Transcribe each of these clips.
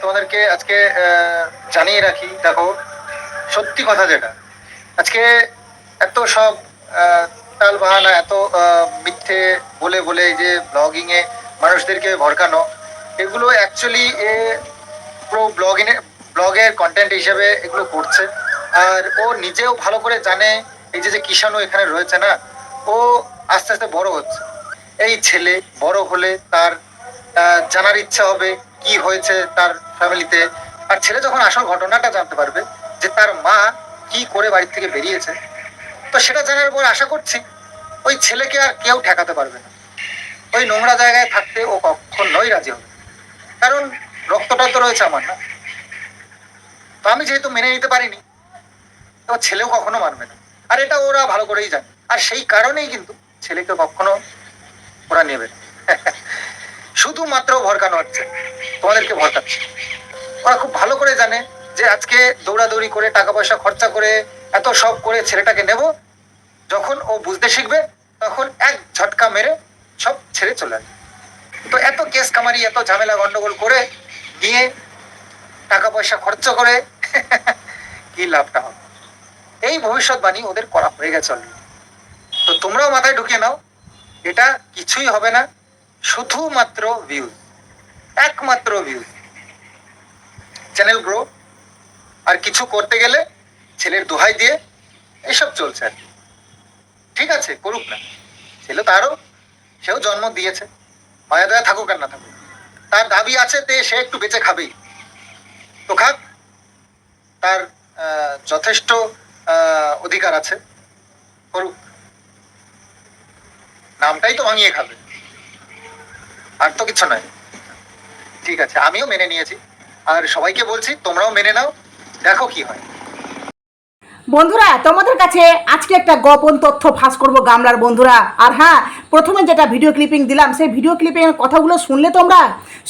তোমাদেরকে আজকে জানিয়ে রাখি, দেখো, সত্যি কথা যেটা। আজকে এত সব তাল বাহানা এত মিথ্যে বলে বলে যে ব্লগিং এ মানুষদেরকে ভরকানো, এগুলো অ্যাকচুয়ালি এ পুরো ব্লগিং ব্লগের কন্টেন্ট হিসেবে এগুলো করছে। আর ও নিজেও ভালো করে জানে, এই যে যে কিষাণু এখানে রয়েছে না, ও আস্তে আস্তে বড় হচ্ছে। এই ছেলে বড় হলে তার জানার ইচ্ছা হবে কি হয়েছে তার ফ্যামিলিতে আর ছেলে যখন আসল ঘটনাটা জানতে পারবে যে তার মা কি করে বাড়ি থেকে বেরিয়েছে, তো সেটা জানার পর আশা করছি ওই ছেলেকে আর কেউ ঠেকাতে পারবে না। ওই নোংরা জায়গায় থাকতে ও কখনোই রাজি হবে কারণ রক্তটা তো রয়েছে আমার না। তো আমি যেহেতু মেনে নিতে পারিনি, তো ছেলেও কখনো মানবে না। আর এটা ওরা ভালো করেই জানে। আর সেই কারণেই কিন্তু ছেলেকে কখনো ওরা নেবে। শুধুমাত্র ভরকানো হচ্ছে। তোমাদেরকে ভরকাচ্ছে ওরা খুব ভালো করে জানে যে আজকে দৌড়াদৌড়ি করে টাকা পয়সা খরচা করে এত সব করে ছেলেটাকে নেব। যখন ও বুঝতে শিখবে, তখন এক ঝটকা মেরে সব ছেড়ে চলে তো এত কেস কামারি, এত ঝামেলা গন্ডগোল করে নিয়ে টাকা পয়সা খরচ করে কি লাভটা হবে? এই ভবিষ্যৎবাণী ওদের করা হয়ে গেছে তো তোমরাও মাথায় ঢুকিয়ে নাও, এটা কিছুই হবে না। শুধুমাত্র ভিউজ একমাত্র ভিউ চ্যানেল গ্রো আর কিছু করতে গেলে ছেলের দোহাই দিয়ে এসব চলছে আর। ঠিক আছে, করুক না। ছেলে তারও সেও জন্ম দিয়েছে। মায়া দয়া থাকুক আর না থাকুক। তার দাবি আছে তে সে একটু বেঁচে খাবেই। তো খাক, তার যথেষ্ট অধিকার আছে। করুক। নামটাই তো ভাঙিয়ে খাবে। আর তো কিছু নয়। ঠিক আছে, আমিও মেনে নিয়েছি। আর সবাইকে বলছি, তোমরাও মেনে নাও। দেখো কি হয়। বন্ধুরা, তোমাদের কাছে আজকে একটা গোপন তথ্য ফাঁস করব গামলার বন্ধুরা। আর হ্যাঁ প্রথমে যেটা ভিডিও ক্লিপিং দিলাম, সেই ভিডিও ক্লিপিংয়ের কথাগুলো শুনলে তোমরা?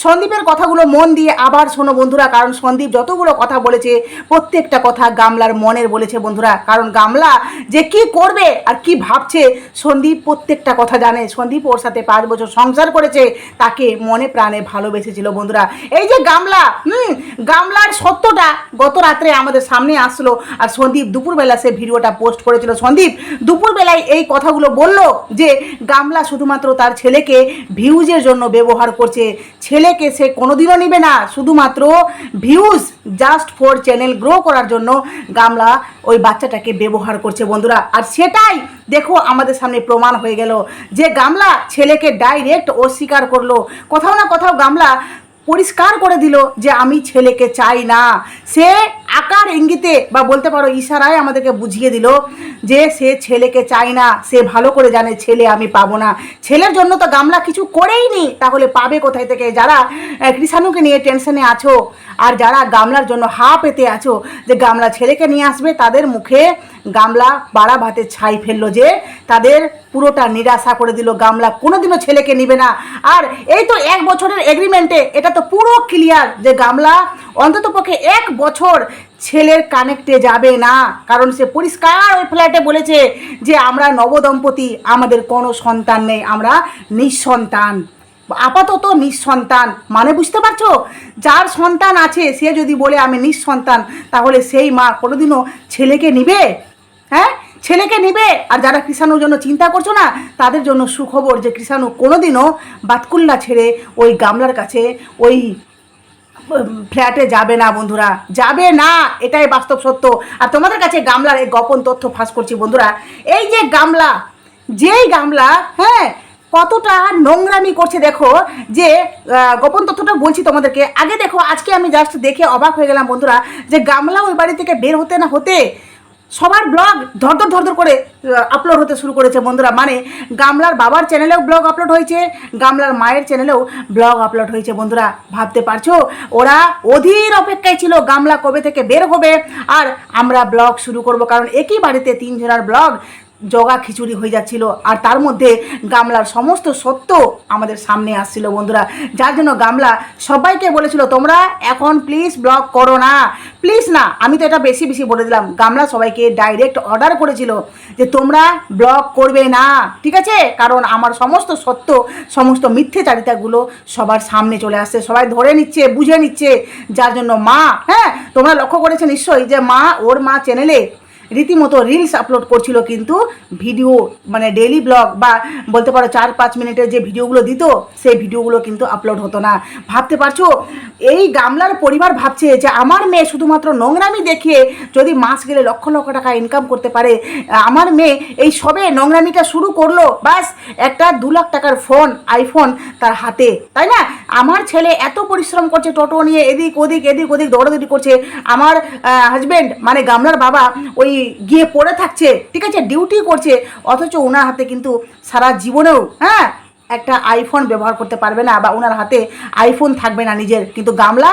সন্দীপের কথাগুলো মন দিয়ে আবার শোনো বন্ধুরা, কারণ সন্দীপ যতগুলো কথা বলেছে, প্রত্যেকটা কথা গামলার মনের বলেছে বন্ধুরা। কারণ গামলা যে কি করবে আর কি ভাবছে, সন্দীপ প্রত্যেকটা কথা জানে। সন্দীপ ওর সাথে পাঁচ বছর সংসার করেছে, তাকে মনে প্রাণে ভালোবেসেছিল বন্ধুরা। এই যে গামলা, হুম, গামলার সত্যটা গত রাত্রে আমাদের সামনে আসলো, আর সন্দীপ দুপুরবেলা সে ভিডিওটা পোস্ট করেছিল। সন্দীপ, দুপুরবেলায় এই কথাগুলো বলল যে, গামলা শুধুমাত্র তার ছেলেকে ভিউজের জন্য ব্যবহার করছে। ছেলেকে সে কোনোদিনও নেবে না। শুধুমাত্র views just for channel grow করার জন্য গামলা ওই বাচ্চাটাকে ব্যবহার করছে বন্ধুরা। আর সেটাই দেখো আমাদের সামনে প্রমাণ হয়ে গেল যে, গামলা ছেলেকে ডাইরেক্ট অস্বীকার করল। কোথাও না কোথাও গামলা পরিষ্কার করে দিল যে আমি ছেলেকে চাই না। সে আকার ইঙ্গিতে বা বলতে পারো ইশারায় আমাদেরকে বুঝিয়ে দিল যে সে ছেলেকে চাই না, সে ভালো করে জানে ছেলে আমি পাবো না। ছেলের জন্য তো গামলা কিছু করেই নি, তাহলে পাবে কোথায় থেকে? যারা কৃষাণুকে নিয়ে টেনশনে আছো, আর যারা গামলার জন্য হা পেতে আছো যে গামলা ছেলেকে নিয়ে আসবে, তাদের মুখে গামলা বাড়া ভাতে ছাই ফেলল যে তাদের পুরোটা নিরাশা করে দিল। গামলা কোনোদিনও ছেলেকে নিবে না। আর এই তো এক বছরের এগ্রিমেন্টে এটা তো পুরো ক্লিয়ার যে গামলা অন্তত পক্ষে এক বছর ছেলের কানেক্টে যাবে না। কারণ সে পরিষ্কার ওই ফ্ল্যাটে বলেছে যে আমরা নবদম্পতি, আমাদের কোনো সন্তান নেই, আমরা নিঃসন্তান। আপাতত নিঃসন্তান। মানে বুঝতে পারছ? যার সন্তান আছে, সে যদি বলে আমি নিঃসন্তান, তাহলে সেই মা কোনোদিনও ছেলেকে নিবে? হ্যাঁ? ছেলেকে নিবে? আর যারা কৃষাণুর জন্য চিন্তা করছ না, তাদের জন্য সুখবর যে কৃষাণু কোনোদিনও বাতকুল্লা ছেড়ে ওই গামলার কাছে, ওই ফ্ল্যাটে যাবে না বন্ধুরা। যাবে না, এটাই বাস্তব সত্য। আর তোমাদের কাছে গামলার এই গোপন তথ্য ফাঁস করছি বন্ধুরা। এই যে গামলা, যেই গামলা হ্যাঁ কতটা নোংরামি করছে দেখো, যে গোপন তথ্যটা বলছি তোমাদেরকে। আগে দেখো, আজকে আমি জাস্ট দেখে অবাক হয়ে গেলাম বন্ধুরা, যে গামলা ওই বাড়ি থেকে বের হতে না হতে সবার ব্লগ ধরধর ধরধর করে আপলোড হতে শুরু করেছে বন্ধুরা। মানে গামলার বাবার চ্যানেলেও ব্লগ আপলোড হয়েছে, গামলার মায়ের চ্যানেলেও ব্লগ আপলোড হয়েছে বন্ধুরা। ভাবতে পারছ? ওরা অধীর অপেক্ষায় ছিল গামলা কবে থেকে বের হবে, আর আমরা ব্লগ শুরু করব, কারণ একই বাড়িতে তিনজনের ব্লগ জগা খিচুড়ি হয়ে যাচ্ছিল। আর তার মধ্যে গামলার সমস্ত সত্য আমাদের সামনে আসছিল বন্ধুরা। যার জন্য গামলা সবাইকে বলেছিল, তোমরা এখন প্লিজ ব্লগ করো না। প্লিজ না, আমি তো এটা বেশি বেশি বলে দিলাম। গামলা সবাইকে ডাইরেক্ট অর্ডার করেছিল যে, তোমরা ব্লগ করবে না। ঠিক আছে? কারণ আমার সমস্ত সত্য, সমস্ত মিথ্যেচারিতাগুলো সবার সামনে চলে আসছে। সবাই ধরে নিচ্ছে, বুঝে নিচ্ছে। যার জন্য মা হ্যাঁ তোমরা লক্ষ্য করেছ নিশ্চয়ই যে মা, ওর মা চ্যানেলে রীতিমতো রিলস আপলোড করছিল কিন্তু ভিডিও মানে ডেইলি ব্লগ বা বলতে পারো চার পাঁচ মিনিটের যে ভিডিওগুলো দিত, সেই ভিডিওগুলো কিন্তু আপলোড হতো না। ভাবতে পারছ? এই গামলার পরিবার ভাবছে যে আমার মেয়ে শুধুমাত্র নোংরামি দেখিয়ে যদি মাস গেলে লক্ষ লক্ষ টাকা ইনকাম করতে পারে, আমার মেয়ে এই সবে নোংরামিটা শুরু করল। বাস একটা দু লাখ টাকার ফোন আইফোন তার হাতে। তাই না? আমার ছেলে এত পরিশ্রম করছে, টোটো নিয়ে এদিক ওদিক এদিক ওদিক, দৌড়াদৌড়ি করছে। আমার হাজব্যান্ড মানে গামলার বাবা, ওই গিয়ে পড়ে থাকছে ঠিক আছে? ডিউটি করছে অথচ ওনার হাতে কিন্তু সারা জীবনেও হ্যাঁ? একটা আইফোন ব্যবহার করতে পারবে না বা ওনার হাতে আইফোন থাকবে না নিজের। কিন্তু গামলা,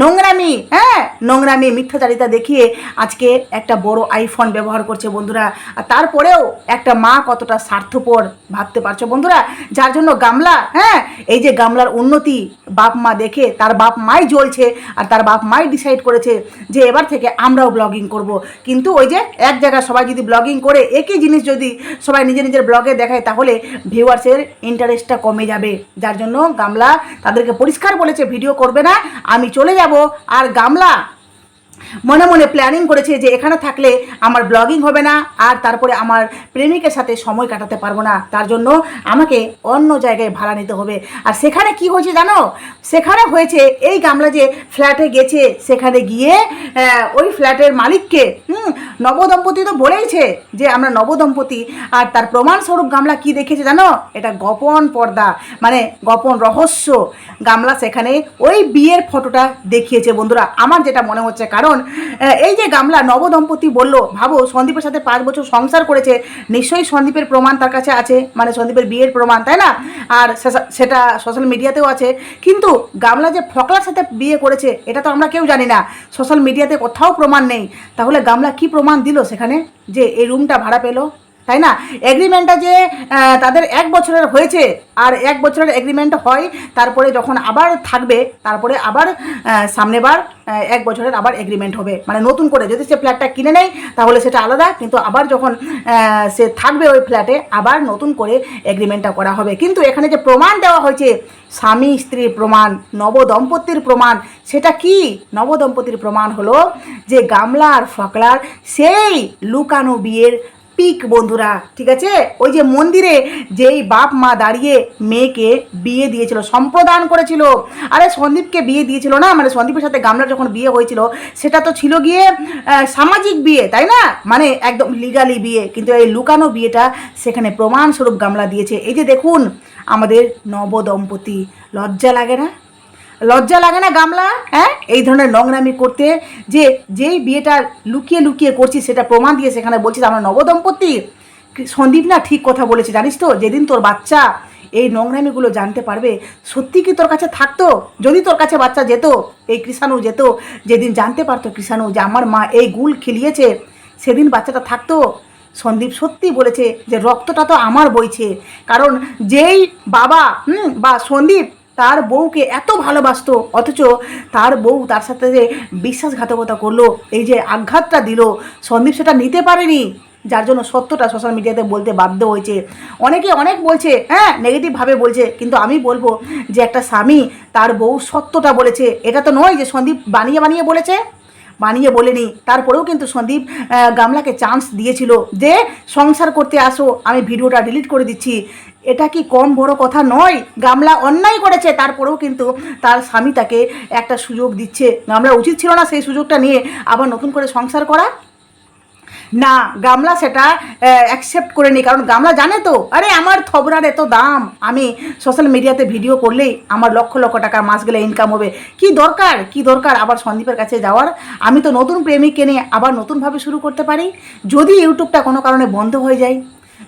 নোংরামি হ্যাঁ নোংরামি, মিথ্যাচারিতা দেখিয়ে আজকে একটা বড় আইফোন ব্যবহার করছে বন্ধুরা। আর তারপরেও একটা মা কতটা স্বার্থপর ভাবতে পারছ বন্ধুরা? যার জন্য গামলা হ্যাঁ এই যে গামলার উন্নতি বাপ মা দেখে তার বাপ মাই জ্বলছে আর তার বাপ মাই ডিসাইড করেছে যে এবার থেকে আমরাও ব্লগিং করব। কিন্তু ওই যে এক জায়গায় সবাই যদি ব্লগিং করে, একই জিনিস যদি সবাই নিজের নিজের ব্লগে দেখায়, তাহলে ভিউয়ার্সের ইন্টারেস্টটা কমে যাবে। যার জন্য গামলা তাদেরকে পরিষ্কার বলেছে, ভিডিও করবে না। আমি চলে যাব। আর গামলা মনে মনে প্ল্যানিং করেছে যে এখানে থাকলে আমার ব্লগিং হবে না, আর তারপরে আমার প্রেমিকের সাথে সময় কাটাতে পারব না। তার জন্য আমাকে অন্য জায়গায় ভাড়া নিতে হবে। আর সেখানে কি হয়েছে জানো? সেখানে হয়েছে এই গামলা যে ফ্ল্যাটে গেছে, সেখানে গিয়ে ওই ফ্ল্যাটের মালিককে, হুম, নবদম্পতি তো বলেইছে যে আমরা নবদম্পতি, আর তার প্রমাণস্বরূপ গামলা কি দেখেছে জানো? এটা গোপন পর্দা মানে গোপন রহস্য। গামলা সেখানে ওই বিয়ের ফটোটা দেখিয়েছে বন্ধুরা। আমার যেটা মনে হচ্ছে, কারণ আহ, এই যে গামলা নবদম্পতি বলল ভাবো সন্দীপের সাথে পাঁচ বছর সংসার করেছে নিশ্চয়ই সন্দীপের প্রমাণ তার কাছে আছে মানে সন্দীপের বিয়ের প্রমাণ তাই না? আর সেটা সোশ্যাল মিডিয়াতেও আছে। কিন্তু গামলা যে ফকলার সাথে বিয়ে করেছে এটা তো আমরা কেউ জানি না। সোশ্যাল মিডিয়াতে কোথাও প্রমাণ নেই। তাহলে গামলা কি প্রমাণ দিল সেখানে? যে এই রুমটা ভাড়া পেল? তাই না? এগ্রিমেন্টটা যে তাদের এক বছরের হয়েছে আর এক বছরের এগ্রিমেন্ট হয়, তারপরে যখন আবার থাকবে, তারপরে আবার সামনেবার এক বছরের আবার এগ্রিমেন্ট হবে। মানে নতুন করে যদি সে ফ্ল্যাটটা কিনে নেয়, তাহলে সেটা আলাদা, কিন্তু আবার যখন সে থাকবে ওই ফ্ল্যাটে আবার নতুন করে এগ্রিমেন্টটা করা হবে। কিন্তু এখানে যে প্রমাণ দেওয়া হয়েছে, স্বামী স্ত্রীর প্রমাণ নবদম্পতির প্রমাণ, সেটা কি? নবদম্পতির প্রমাণ হলো যে গামলা আর ফকলার সেই লুকানো বিয়ের পিক, বন্ধুরা, ঠিক আছে? ওই যে মন্দিরে যেই বাপ মা দাঁড়িয়ে মেয়েকে বিয়ে দিয়েছিল, সম্প্রদান করেছিল। আরে, সন্দীপকে বিয়ে দিয়েছিল না? মানে সন্দীপের সাথে গামলার যখন বিয়ে হয়েছিল, সেটা তো ছিল গিয়ে সামাজিক বিয়ে, তাই না? মানে একদম লিগালি বিয়ে, কিন্তু এই লুকানো বিয়েটা সেখানে প্রমাণস্বরূপ গামলা দিয়েছে। এই যে দেখুন, আমাদের নবদম্পতি, লজ্জা লাগে না? লজ্জা লাগে না গামলা? হ্যাঁ? এই ধরনের নোংরামি করতে, যে, যেই বিয়েটা লুকিয়ে লুকিয়ে করছি সেটা প্রমাণ দিয়ে সেখানে বলছিস আমরা নবদম্পতি। সন্দীপ না ঠিক কথা বলেছে, জানিস তো? যেদিন তোর বাচ্চা এই নোংরামিগুলো জানতে পারবে, সত্যি কি তোর কাছে থাকতো? যদি তোর কাছে বাচ্চা যেত, এই কৃষাণু যেত, যেদিন জানতে পারতো কৃষাণু যে, আমার মা এই গুল খেলিয়েছে, সেদিন বাচ্চাটা থাকতো। সন্দীপ সত্যি বলেছে যে, রক্তটা তো আমার বইছে। কারণ যেই বাবা, হুম, বা সন্দীপ তার বউকে এত ভালোবাসতো, অথচ তার বউ তার সাথে যে বিশ্বাসঘাতকতা করল, এই যে আঘাতটা দিল, সন্দীপ সেটা নিতে পারেনি। যার জন্য সত্যটা সোশ্যাল মিডিয়াতে বলতে বাধ্য হয়েছে। অনেকে অনেক বলছে হ্যাঁ নেগেটিভভাবে বলছে, কিন্তু আমি বলব যে একটা স্বামী তার বউ সত্যটা বলেছে। এটা তো নয় যে সন্দীপ বানিয়ে বানিয়ে বলেছে। বানিয়ে বলেনি। তারপরেও কিন্তু সন্দীপ গামলাকে চান্স দিয়েছিল যে সংসার করতে আসো। আমি ভিডিওটা ডিলিট করে দিচ্ছি। এটা কি কম বড় কথা নয়? গামলা অন্যায় করেছে, তারপরেও কিন্তু তার স্বামী তাকে একটা সুযোগ দিচ্ছে। গামলা উচিত ছিল না সেই সুযোগটা নিয়ে আবার নতুন করে সংসার করা। না, গামলা সেটা অ্যাকসেপ্ট করে নি কারণ গামলা জানে তো। আরে, আমার থবরার এত দাম। আমি সোশ্যাল মিডিয়াতে ভিডিও করলেই আমার লক্ষ লক্ষ টাকা মাস গেলে ইনকাম হবে। কি দরকার? কি দরকার আবার সন্দীপের কাছে যাওয়ার? আমি তো নতুন প্রেমিককে নিয়ে আবার নতুনভাবে শুরু করতে পারি। যদি ইউটিউবটা কোনো কারণে বন্ধ হয়ে যায়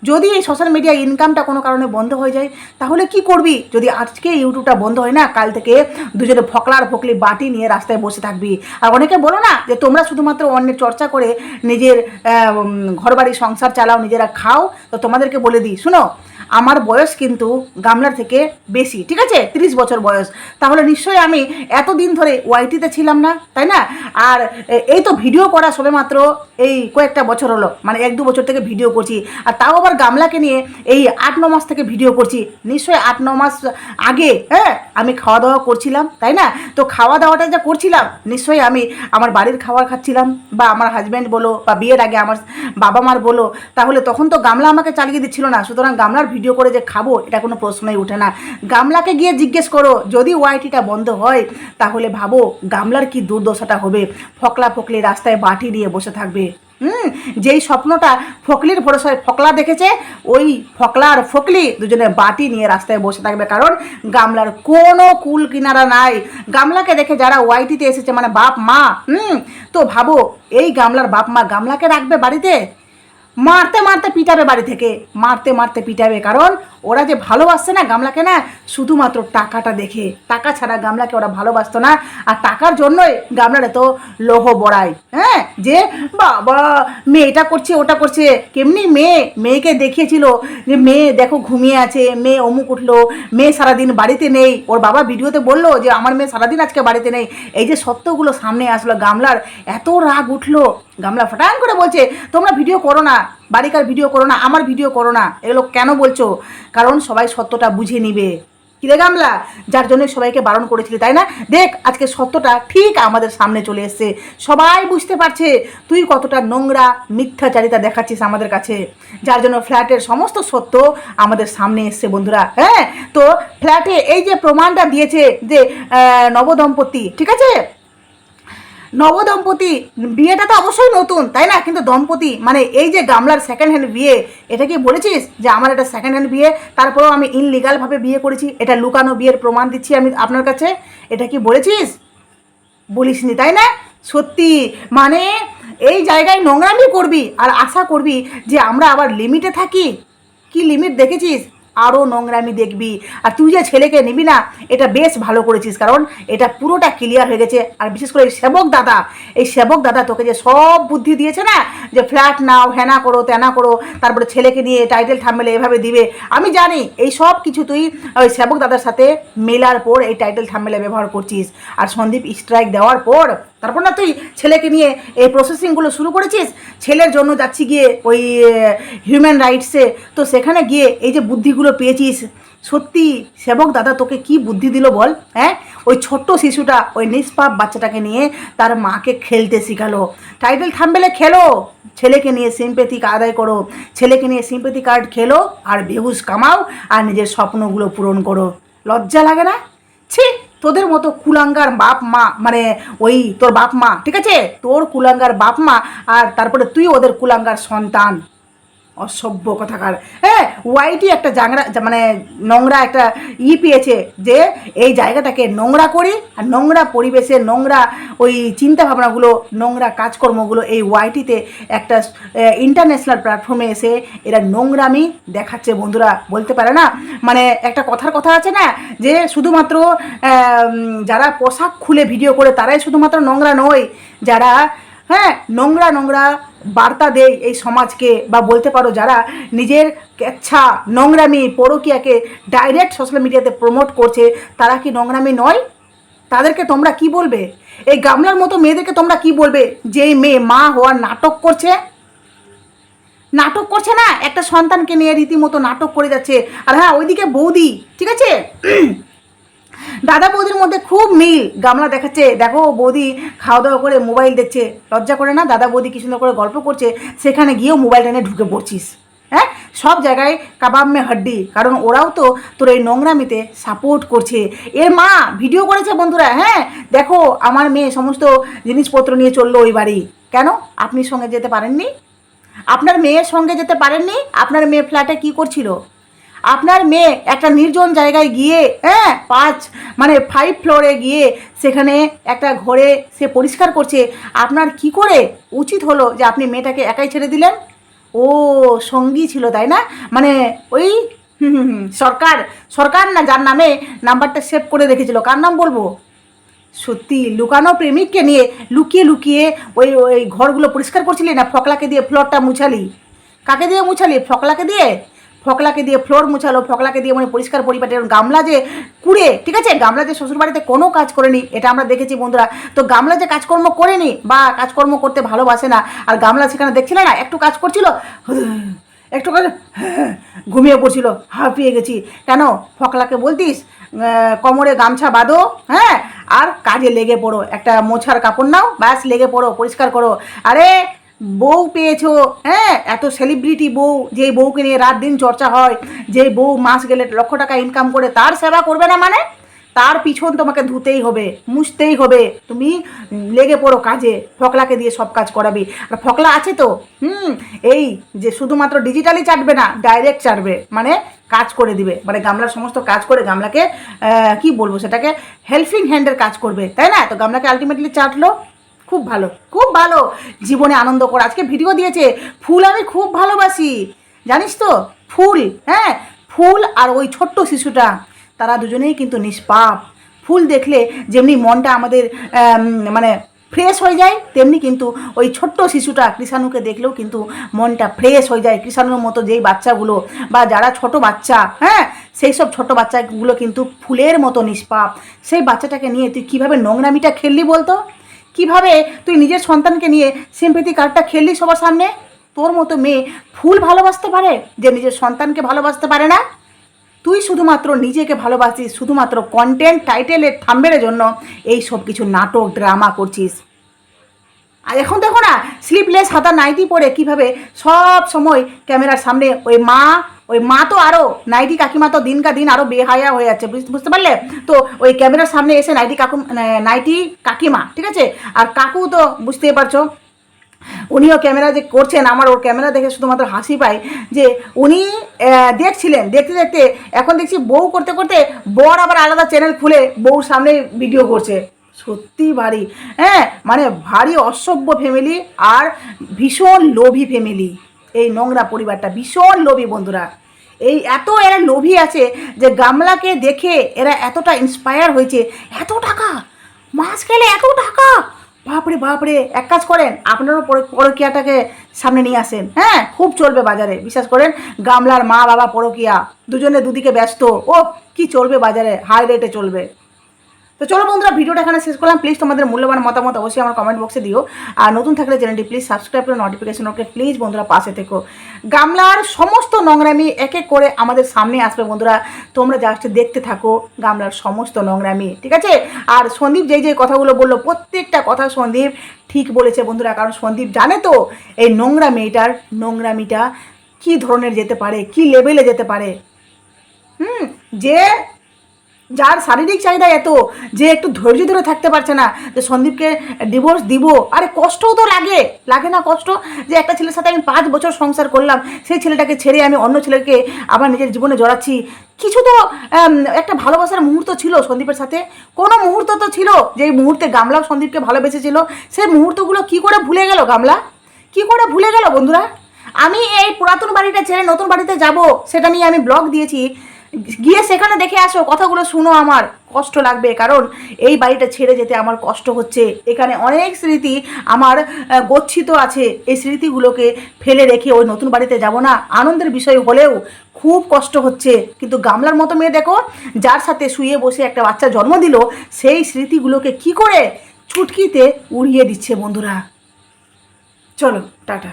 যদি এই সোশ্যাল মিডিয়া ইনকামটা কোনো কারণে বন্ধ হয়ে যায়, তাহলে কি করবি? যদি আজকে ইউটিউবটা বন্ধ হয় না, কাল থেকে দুজনে ফকলার ফকলি বাটি নিয়ে রাস্তায় বসে থাকবি। আর অনেকে বলো না যে তোমরা শুধুমাত্র অন্যের চর্চা করে নিজের ঘরবাড়ি সংসার চালাও, নিজেরা খাও, তো তোমাদেরকে বলে দিই। শুনো আমার বয়স কিন্তু গামলার থেকে বেশি, ঠিক আছে? তিরিশ বছর বয়স। তাহলে নিশ্চয়ই আমি এতদিন ধরে ওয়াইটিতে ছিলাম না, তাই না? আর এই তো ভিডিও করা সবেমাত্র এই কয়েকটা বছর হলো মানে এক দু বছর থেকে ভিডিও করছি। আর তাও আবার গামলাকে নিয়ে এই আট, ন মাস থেকে ভিডিও করছি। নিশ্চয়ই আট, ন মাস আগে হ্যাঁ? আমি খাওয়া দাওয়া করছিলাম, তাই না? তো খাওয়া দাওয়াটা যা করছিলাম, নিশ্চয়ই আমি আমার বাড়ির খাবার খাচ্ছিলাম বা আমার হাজব্যান্ড বলো বা বিয়ের আগে আমার বাবা মার বলো, তাহলে তখন তো গামলা আমাকে চালিয়ে দিচ্ছিল না। সুতরাং গামলার ভিডিও করে যে খাব, এটা কোনো প্রশ্নই ওঠে না। গামলাকে গিয়ে জিজ্ঞেস করো, যদি ওয়াইটিটা বন্ধ হয়, তাহলে ভাবো গামলার কি দুর্দশাটা হবে? ফকলা ফকলি রাস্তায় বাটি নিয়ে বসে থাকবে। হুম, যেই স্বপ্নটা ফকলির ভরসায় ফকলা দেখেছে, ওই ফকলা আর ফকলি দুজনে বাটি নিয়ে রাস্তায় বসে থাকবে, কারণ গামলার কোনো কুল কিনারা নাই। গামলাকে দেখে যারা ওয়াইটিতে এসেছে মানে বাপ মা, হুম, তো ভাবো, এই গামলার বাপ মা গামলাকে রাখবে বাড়িতে? মারতে মারতে পিটাবে বাড়ি থেকে, মারতে মারতে পিটাবে, কারণ ওরা যে ভালোবাসছে না গামলাকে না, শুধুমাত্র টাকাটা দেখে। টাকা ছাড়া গামলাকে ওরা ভালোবাসতো না। আর টাকার জন্যই গামলার এত লোহ বড়ায় হ্যাঁ? যে, বাবা মেয়ে এটা করছে, ওটা করছে। কেমনি মেয়ে, মেয়েকে দেখিয়েছিল যে, মেয়ে দেখো ঘুমিয়ে আছে, মেয়ে অমুক উঠল, মেয়ে সারাদিন বাড়িতে নেই। ওর বাবা ভিডিওতে বলল যে, আমার মেয়ে সারাদিন আজকে বাড়িতে নেই। এই যে সত্যগুলো সামনে আসলো, গামলার এত রাগ উঠল। গামলা ফটান করে বলছে, তোমরা ভিডিও করো না। বাড়িকার ভিডিও করো না, আমার ভিডিও করো না। এগুলো কেন বলছো? কারণ সবাই সত্যটা বুঝে নিবে। কিরে গামলা? যার জন্য সবাইকে বারণ করেছিলি, তাই না? দেখ, আজকে সত্যটা ঠিক আমাদের সামনে চলে এসছে। সবাই বুঝতে পারছে, তুই কতটা নোংরা, মিথ্যাচারিতা দেখাচ্ছিস আমাদের কাছে। যার জন্য ফ্ল্যাটের সমস্ত সত্য আমাদের সামনে এসছে, বন্ধুরা। হ্যাঁ? তো ফ্ল্যাটে এই যে প্রমাণটা দিয়েছে যে নবদম্পতি, ঠিক আছে? নবদম্পতি, বিয়েটা তো অবশ্যই নতুন, তাই না? কিন্তু দম্পতি মানে এই যে গামলার সেকেন্ড হ্যান্ড বিয়ে, এটা কি বলেছিস? যে আমার এটা সেকেন্ড হ্যান্ড বিয়ে, তারপরেও আমি ইনলিগালভাবে বিয়ে করেছি, এটা লুকানো বিয়ের প্রমাণ দিচ্ছি আমি আপনার কাছে, এটা কি বলেছিস? বলিসনি, তাই না? সত্যি মানে এই জায়গায় নোংরামি করবি আর আশা করবি যে আমরা আবার লিমিটে থাকি। কি লিমিট দেখেছিস? আরও নোংরামি দেখবি। আর তুই যে ছেলেকে নিবি না, এটা বেশ ভালো করেছিস, কারণ এটা পুরোটা ক্লিয়ার হয়ে গেছে। আর বিশেষ করে এই সেবক দাদা, এই সেবক দাদা তোকে যে সব বুদ্ধি দিয়েছে না, যে ফ্ল্যাট নাও হ্যানা করো, তেনা করো, তারপরে ছেলেকে নিয়ে টাইটেল থামলে এভাবে দিবে, আমি জানি এই সব কিছু তুই ওই সেবক দাদার সাথে মেলার পর এই টাইটেল থামলে ব্যবহার করছিস। আর সন্দীপ স্ট্রাইক দেওয়ার পর তারপর না তুই ছেলেকে নিয়ে এই প্রসেসিংগুলো শুরু করেছিস? ছেলের জন্য যাচ্ছি গিয়ে ওই হিউম্যান রাইটসে তো সেখানে গিয়ে এই যে বুদ্ধিগুলো পেয়েছিস, সত্যি সেবক দাদা তোকে কি বুদ্ধি দিল বল হ্যাঁ? ওই ছোট্ট শিশুটা, ওই নিষ্পাপ বাচ্চাটাকে নিয়ে তার মাকে খেলতে শিখালো। টাইটেল থামবেলে খেলো। ছেলেকে নিয়ে সিম্পেথি আদায় করো। ছেলেকে নিয়ে সিম্পেথি কার্ড খেলো, আর বেহুশ কামাও, আর নিজের স্বপ্নগুলো পূরণ করো। লজ্জা লাগে না? ছি, তোদের মতো কুলাঙ্গার বাপ মা মানে ওই তোর বাপ মা, ঠিক আছে? তোর কুলাঙ্গার বাপ মা আর তারপরে তুই ওদের কুলাঙ্গার সন্তান। অসভ্য কথাকার হ্যাঁ ওয়াইটি একটা জাংরা মানে নোংরা একটা ই পেয়েছে যে এই জায়গাটাকে নোংরা করি আর নোংরা পরিবেশে নোংরা ওই চিন্তা ভাবনাগুলো নোংরা কাজকর্মগুলো এই ওয়াইটিতে একটা ইন্টারন্যাশনাল প্ল্যাটফর্মে এসে এরা নোংরামি দেখাচ্ছে বন্ধুরা, বলতে পারে না? মানে একটা কথার কথা আছে না যে শুধুমাত্র যারা পোশাক খুলে ভিডিও করে তারাই শুধুমাত্র নোংরা নয়, যারা হ্যাঁ নোংরা নোংরা বার্তা দেয় এই সমাজকে বা বলতে পারো যারা নিজের কেচ্ছা নোংরামি পরকিয়াকে ডাইরেক্ট সোশ্যাল মিডিয়াতে প্রমোট করছে, তারা কি নোংরামি নয়? তাদেরকে তোমরা কি বলবে? এই গামলার মতো মেয়েদেরকে তোমরা কি বলবে? যেই মেয়ে মা হওয়ার নাটক করছে? নাটক করছে না? একটা সন্তানকে নিয়ে রীতিমতো নাটক করে যাচ্ছে। আর হ্যাঁ ওইদিকে বৌদি, ঠিক আছে? দাদা বৌদির মধ্যে খুব মিল। গামলা দেখাচ্ছে, দেখো বৌদি খাওয়া দাওয়া করে মোবাইল দেখছে। লজ্জা করে না? দাদা বৌদি কি সুন্দর করে গল্প করছে, সেখানে গিয়েও মোবাইল টেনে ঢুকে পড়ছিস। হ্যাঁ? সব জায়গায় কাবাব মে হাড্ডি, কারণ ওরাও তো তোর এই নোংরামিতে সাপোর্ট করছে। এর মা ভিডিও করেছে বন্ধুরা হ্যাঁ? দেখো, আমার মেয়ে সমস্ত জিনিসপত্র নিয়ে চলল ওই বাড়ি। কেন? আপনি সঙ্গে যেতে পারেননি? আপনার মেয়ের সঙ্গে যেতে পারেননি? আপনার মেয়ে ফ্ল্যাটে কি করছিল? আপনার মেয়ে একটা নির্জন জায়গায় গিয়ে হ্যাঁ পাঁচ মানে ফাইভ ফ্লোরে গিয়ে সেখানে একটা ঘরে সে পরিষ্কার করছে, আপনার কি করে উচিত হলো যে আপনি মেয়েটাকে একাই ছেড়ে দিলেন? ও, সঙ্গী ছিল, তাই না? মানে ওই সরকার সরকার না, যার নামে নাম্বারটা সেভ করে রেখেছিল, কার নাম বলব? সত্যি, লুকানো প্রেমিককে নিয়ে লুকিয়ে লুকিয়ে ওই ওই ঘরগুলো পরিষ্কার করছিলি না? ফকলাকে দিয়ে ফ্লোরটা মুছালি? কাকে দিয়ে মুছালি? ফকলাকে দিয়ে? ফকলাকে দিয়ে ফ্লোর মুছালো, ফকলাকে দিয়ে মানে পরিষ্কার পরিপাটি গামলা যে কুড়ে, ঠিক আছে? গামলা যে শ্বশুরবাড়িতে কোনো কাজ করেনি, এটা আমরা দেখেছি বন্ধুরা। তো গামলা যে কাজকর্ম করেনি বা কাজকর্ম করতে ভালোবাসে না, আর গামলা সেখানে দেখছিল না, একটু কাজ করছিল, একটু কাজ ঘুমিয়ে পড়ছিল, হাঁপিয়ে গেছি। কেন? ফকলাকে বলতিস কোমরে গামছা বাঁধো হ্যাঁ? আর কাজে লেগে পড়ো, একটা মোছার কাপড় নাও, ব্যাস, লেগে পড়ো, পরিষ্কার করো। আরে বউ পেয়েছ হ্যাঁ? এত সেলিব্রিটি বউ, যে বউকে নিয়ে রাত দিন চর্চা হয়, যে বউ মাস গেলে লক্ষ টাকা ইনকাম করে, তার সেবা করবে না মানে? তার পিছন তোমাকে ধুতেই হবে, মুছতেই হবে। তুমি লেগে পড়ো কাজে, ফকলাকে দিয়ে সব কাজ করাবি। আর ফকলা আছে তো? হুম, এই যে শুধুমাত্র ডিজিটালি চাটবে না ডাইরেক্ট চাটবে মানে কাজ করে দিবে। মানে গামলার সমস্ত কাজ করে গামলাকে কি বলব সেটাকে হেল্পিং হ্যান্ডের কাজ করবে, তাই না? তো গামলাকে আলটিমেটলি চাটলো। খুব ভালো খুব ভালো। জীবনে আনন্দ কর। আজকে ভিডিও দিয়েছে, ফুল আমি খুব ভালোবাসি। জানিস তো, ফুল হ্যাঁ? ফুল আর ওই ছোট্ট শিশুটা, তারা দুজনেই কিন্তু নিষ্পাপ। ফুল দেখলে যেমনি মনটা আমাদের মানে ফ্রেশ হয়ে যায়, তেমনি কিন্তু ওই ছোট্ট শিশুটা কৃষাণুকে দেখলেও কিন্তু মনটা ফ্রেশ হয়ে যায়। কৃষাণুর মতো যেই বাচ্চাগুলো বা যারা ছোট বাচ্চা হ্যাঁ? সেই সব ছোট বাচ্চাগুলো কিন্তু ফুলের মতো নিষ্পাপ। সেই বাচ্চাটাকে নিয়ে তুই কীভাবে নোংরামিটা খেললি বলতো? কীভাবে তুই নিজের সন্তানকে নিয়ে সিম্পেথি কার্ডটা খেললি সবার সামনে? তোর মতো মেয়ে ফুল ভালোবাসতে পারে যে নিজের সন্তানকে ভালোবাসতে পারে না? তুই শুধুমাত্র নিজেকে ভালোবাসিস, শুধুমাত্র কন্টেন্ট টাইটেলের থাম্বের জন্য এই সব কিছু নাটক ড্রামা করছিস। আর এখন দেখো না স্লিপলেস হাতা নাইটি পরে কীভাবে সব সময় ক্যামেরার সামনে ওই মা ওই মা তো আরও নাইটি কাকিমা তো দিনকা দিন আরও বেহায়া হয়ে যাচ্ছে, বুঝ- বুঝতে পারলে? তো ওই ক্যামেরার সামনে এসে নাইটি কাকু নাইটি কাকিমা, ঠিক আছে? আর কাকু তো বুঝতেই পারছ, উনিও ক্যামেরা যে করছেন, আমার ওর ক্যামেরা দেখে শুধুমাত্র হাসি পায় যে উনি দেখছিলেন, দেখতে দেখতে এখন দেখছি বউ করতে করতে বর আবার আলাদা চ্যানেল খুলে বউর সামনে ভিডিও করছে। সত্যি ভারী হ্যাঁ? মানে ভারী অসভ্য ফ্যামিলি আর ভীষণ লোভী ফ্যামিলি এই নোংরা পরিবারটা ভীষণ লোভী বন্ধুরা। এই এত এরা লোভী আছে যে গামলাকে দেখে এরা এতটা ইন্সপায়ার হয়েছে। এত টাকা! মাস খেলে এত টাকা! বাপরে বাপরে! এক কাজ করেন, আপনারও পর- পরকীয়াটাকে সামনে নিয়ে আসেন। হ্যাঁ খুব চলবে বাজারে। বিশ্বাস করেন, গামলার মা বাবা পরকীয়া, দুজনে দুদিকে ব্যস্ত। ও কি চলবে বাজারে? হাই রেটে চলবে। তো চলো বন্ধুরা, ভিডিওটা এখানে শেষ করলাম। প্লিজ তোমাদের মূল্যবান মতামত অবশ্যই আমার কমেন্ট বক্সে দিও। আর নতুন থাকলে চ্যানেলটি প্লিজ সাবস্ক্রাইব করে নোটিফিকেশন ওকে প্লিজ বন্ধুরা পাশে থেকো। গামলার সমস্ত নোংরামি এক এক করে আমাদের সামনে আসবে বন্ধুরা। তোমরা জাস্ট দেখতে থাকো গামলার সমস্ত নোংরামি, ঠিক আছে? আর সন্দীপ যেই যে কথাগুলো বলল, প্রত্যেকটা কথা সন্দীপ ঠিক বলেছে বন্ধুরা। কারণ সন্দীপ জানে তো এই নোংরা মেয়েটার নোংরামিটা কী ধরনের যেতে পারে, কি লেভেলে যেতে পারে। হুম, যে যার শারীরিক চাহিদা এত যে একটু ধৈর্য ধরে থাকতে পারছে না, যে সন্দীপকে ডিভোর্স দিব। আরে কষ্টও তো লাগে লাগে না কষ্ট। যে একটা ছেলের সাথে আমি পাঁচ বছর সংসার করলাম, সেই ছেলেটাকে ছেড়ে আমি অন্য ছেলেকে আবার নিজের জীবনে জড়াচ্ছি। কিছু তো একটা ভালোবাসার মুহূর্ত ছিল সন্দীপের সাথে। কোনো মুহূর্ত তো ছিল যে মুহূর্তে গামলাও সন্দীপকে ভালোবেসেছিল। সেই মুহূর্তগুলো কি করে ভুলে গেল গামলা? কি করে ভুলে গেল বন্ধুরা? আমি এই পুরাতন বাড়িটা ছেড়ে নতুন বাড়িতে যাব, সেটা নিয়ে আমি ব্লগ দিয়েছি। গিয়ে সেখানে দেখে আসো, কথাগুলো শুনো আমার, কষ্ট লাগবে, কারণ এই বাড়িটা ছেড়ে যেতে আমার কষ্ট হচ্ছে। এখানে অনেক স্মৃতি আমার গচ্ছিত আছে। এই স্মৃতিগুলোকে ফেলে রেখে ওই নতুন বাড়িতে যাব না। আনন্দের বিষয় হলেও খুব কষ্ট হচ্ছে। কিন্তু গামলার মতো মেয়ে দেখো, যার সাথে শুয়ে বসে একটা বাচ্চা জন্ম দিল, সেই স্মৃতিগুলোকে কি করে ছুটকিতে উড়িয়ে দিচ্ছে বন্ধুরা। চলো, টাটা।